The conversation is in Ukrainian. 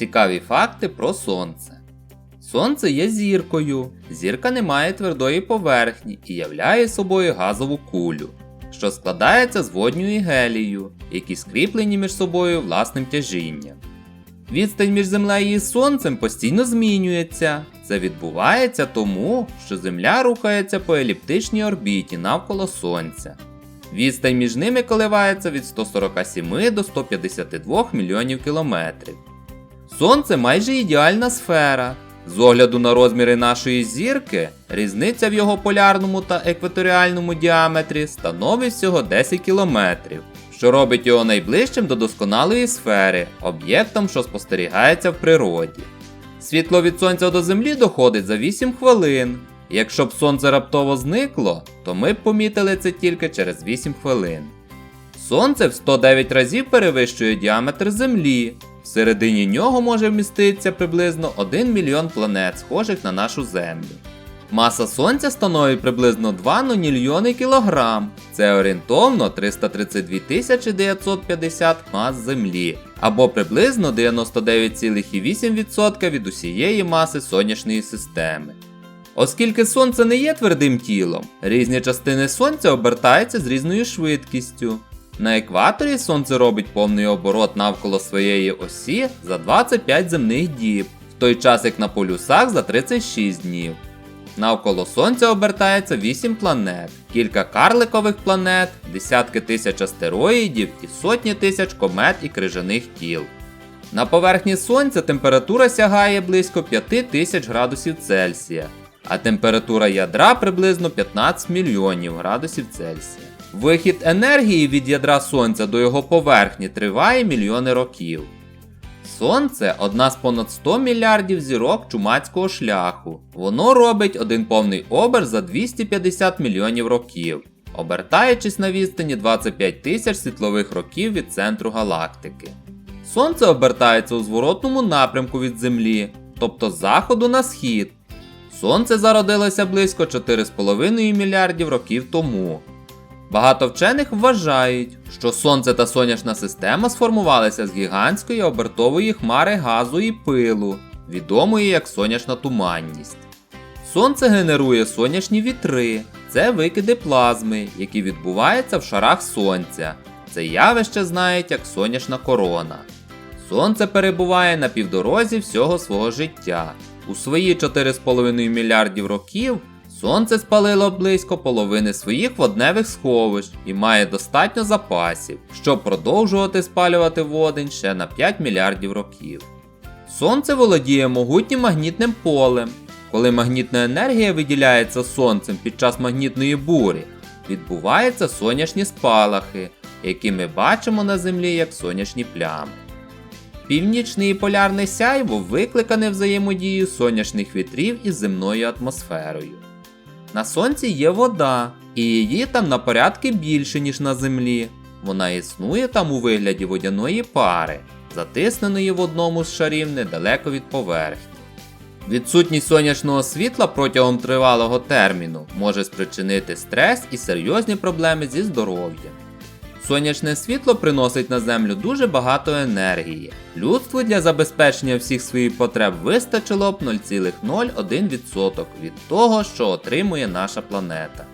Цікаві факти про Сонце. Сонце є зіркою. Зірка не має твердої поверхні і являє собою газову кулю, що складається з водню і гелію, які скріплені між собою власним тяжінням. Відстань між Землею і Сонцем постійно змінюється. Це відбувається тому, що Земля рухається по еліптичній орбіті навколо Сонця. Відстань між ними коливається від 147 до 152 мільйонів кілометрів. Сонце майже ідеальна сфера. З огляду на розміри нашої зірки, різниця в його полярному та екваторіальному діаметрі становить всього 10 кілометрів, що робить його найближчим до досконалої сфери, об'єктом, що спостерігається в природі. Світло від сонця до землі доходить за 8 хвилин. Якщо б сонце раптово зникло, то ми б помітили це тільки через 8 хвилин. Сонце в 109 разів перевищує діаметр Землі. Всередині нього може вміститися приблизно 1 мільйон планет, схожих на нашу Землю. Маса Сонця становить приблизно 2 нонільйони кілограм. Це орієнтовно 332 950 мас Землі, або приблизно 99,8% від усієї маси сонячної системи. Оскільки Сонце не є твердим тілом, різні частини Сонця обертаються з різною швидкістю. На екваторі Сонце робить повний оборот навколо своєї осі за 25 земних діб, в той час як на полюсах за 36 днів. Навколо Сонця обертається 8 планет, кілька карликових планет, десятки тисяч астероїдів і сотні тисяч комет і крижаних тіл. На поверхні Сонця температура сягає близько 5000 градусів Цельсія, а температура ядра приблизно 15 мільйонів градусів Цельсія. Вихід енергії від ядра Сонця до його поверхні триває мільйони років. Сонце одна з понад 100 мільярдів зірок чумацького шляху. Воно робить один повний оберт за 250 мільйонів років, обертаючись на відстані 25 тисяч світлових років від центру галактики. Сонце обертається у зворотному напрямку від Землі, тобто з заходу на схід. Сонце зародилося близько 4,5 мільярдів років тому. Багато вчених вважають, що Сонце та сонячна система сформувалися з гігантської обертової хмари газу і пилу, відомої як сонячна туманність. Сонце генерує сонячні вітри, це викиди плазми, які відбуваються в шарах сонця. Це явище знають як сонячна корона. Сонце перебуває на півдорозі всього свого життя. У свої 4,5 мільярдів років Сонце спалило близько половини своїх водневих сховищ і має достатньо запасів, щоб продовжувати спалювати водень ще на 5 мільярдів років. Сонце володіє могутнім магнітним полем. Коли магнітна енергія виділяється сонцем під час магнітної бурі, відбуваються сонячні спалахи, які ми бачимо на Землі як сонячні плями. Північне і полярне сяйво викликане взаємодією сонячних вітрів із земною атмосферою. На сонці є вода, і її там на порядки більше, ніж на землі. Вона існує там у вигляді водяної пари, затисненої в одному з шарів недалеко від поверхні. Відсутність сонячного світла протягом тривалого терміну може спричинити стрес і серйозні проблеми зі здоров'ям. Сонячне світло приносить на землю дуже багато енергії. Людству для забезпечення всіх своїх потреб вистачило б 0,01% від того, що отримує наша планета.